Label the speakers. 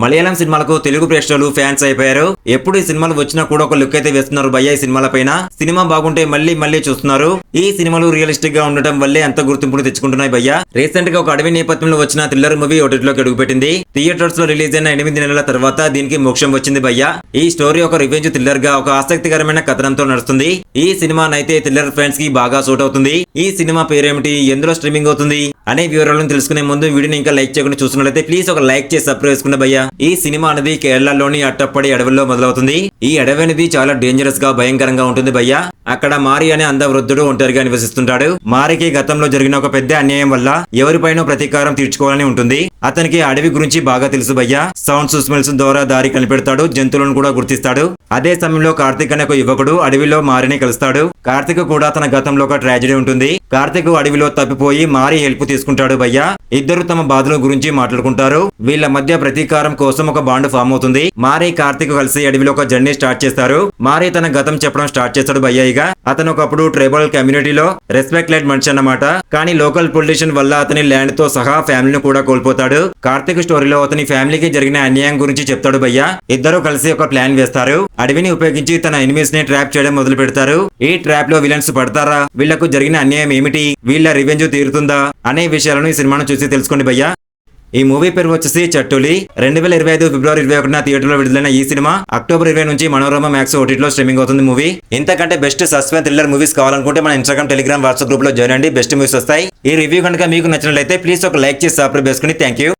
Speaker 1: మలయాళం సినిమాలకు తెలుగు ప్రేక్షకులు ఫ్యాన్స్ అయిపోయారు. ఎప్పుడు ఈ సినిమాలు వచ్చినా కూడా ఒక లుక్ అయితే వేస్తున్నారు భయ్య ఈ సినిమాల పైన. సినిమా బాగుంటే మళ్ళీ మళ్ళీ చూస్తున్నారు. ఈ సినిమాలు రియలిస్టిక్గా ఉండటం వల్లే అంత గుర్తింపును తెచ్చుకుంటున్నాయి భయ్య. రీసెంట్గా ఒక అడవి నేపథ్యంలో వచ్చిన థ్రిల్లర్ మూవీ ఒకటిలోకి అడుగుపెట్టింది. థియేటర్స్లో రిలీజ్ అయిన ఎనిమిది నెలల తర్వాత దీనికి మోక్షం వచ్చింది భయ్య. ఈ స్టోరీ ఒక రివెంజ్ థ్రిల్లర్గా ఒక ఆసక్తికరమైన కథనంతో నడుస్తుంది. ఈ సినిమా థ్రిల్లర్ ఫ్యాన్స్కి బాగా సూట్ అవుతుంది. ఈ సినిమా పేరేమిటి? ఎందులో స్ట్రీమింగ్ అవుతుంది? అనే వివరాలను తెలుసుకునే ముందు వీడియోని ఇంకా లైక్ చేయకుండా చూస్తున్నట్లయితే ప్లీజ్ ఒక లైక్ చేసి సబ్స్క్రైబ్ చేసుకున్న భయ్య. ఈ సినిమా అనేది కేరళలోని అట్టప్పడి అడవుల్లో మొదలవుతుంది. ఈ అడవి అనేది చాలా డేంజరస్గా భయంకరంగా ఉంటుంది భయ్య. అక్కడ మారి అనే అంధ వృద్ధుడు ఒంటరిగా నివసిస్తుంటాడు. మారికి గతంలో జరిగిన ఒక పెద్ద అన్యాయం వల్ల ఎవరిపైనో ప్రతీకారం తీర్చుకోవాలని ఉంటుంది. అతనికి అడవి గురించి బాగా తెలుసు భయ్యా. సౌండ్స్ స్మెల్స్ ద్వారా దారి కనిపెడతాడు జంతువులను కూడా గుర్తిస్తాడు. అదే సమయంలో కార్తిక్ అనే ఒక యువకుడు అడవిలో మారిని కలుస్తాడు. కార్తిక్ కూడా తన గతంలో ఒక ట్రాజడీ ఉంటుంది. కార్తీక్ అడవిలో తప్పిపోయి మారి హెల్ప్ తీసుకుంటాడు భయ్యా. ఇద్దరు తమ బాధల గురించి మాట్లాడుకుంటారు. వీళ్ళ మధ్య ప్రతీకారం కోసం ఒక బాండ్ ఫామ్ అవుతుంది. మారి కార్తిక్ కలిసి అడవిలో ఒక జర్నీ స్టార్ట్ చేస్తారు. మారి తన గతం చెప్పడం స్టార్ట్ చేస్తాడు భయ్యగా అతను ఒకప్పుడు ట్రైబల్ కమ్యూనిటీలో రెస్పెక్ట్ లైట్ మనిషి అన్నమాట కానీ లోకల్ పొలిటీషియన్ వల్ల అతని ల్యాండ్తో సహా ఫ్యామిలీని కూడా కోల్పోతాడు. కార్తీక్ స్టోరీలో అతని ఫ్యామిలీకి జరిగిన అన్యాయం గురించి చెప్తాడు భయ్య. ఇద్దరు కలిసి ఒక ప్లాన్ వేస్తారు. అడవిని ఉపయోగించి తన ఎనిమిస్ని ట్రాప్ చేయడం మొదలు పెడతారు. ఈ ట్రాప్లో విలన్స్ పడతారా? వీళ్ళకు జరిగిన అన్యాయం ఏమిటి? వీళ్ళ రివెంజ్ తీరుతుందా? అనే విషయాలను ఈ సినిమాను చూసి తెలుసుకోండి భయ్య. ఈ మూవీ పేరు వచ్చేసి చట్టులి. రెండు వేల ఇరవై ఐదు ఫిబ్రవరి ఇరవై ఒకటిన థియేటర్లో విడుదలైన ఈ సినిమా అక్టోబర్ ఇరవై నుంచి మనోరమ మ్యాక్స్ ఓటీటీలో స్ట్రీమింగ్ అవుతుంది మూవీ. ఇంతకంటే బెస్ట్ సస్పెన్స్ థ్రిల్లర్ మూవీస్ కావాలనుకుంటే మన ఇన్స్టాగ్రామ్ టెలిగ్రామ్ వాట్సాప్ గ్రూప్లో జాయిన్ అండి బెస్ట్ మూవీస్ వస్తాయి. ఈ రివ్యూ కనుక మీకు నచ్చినట్లయితే ప్లీజ్ ఒక లైక్ చేసి సబ్స్క్రైబ్ చేసుకుని థ్యాంక్ యూ.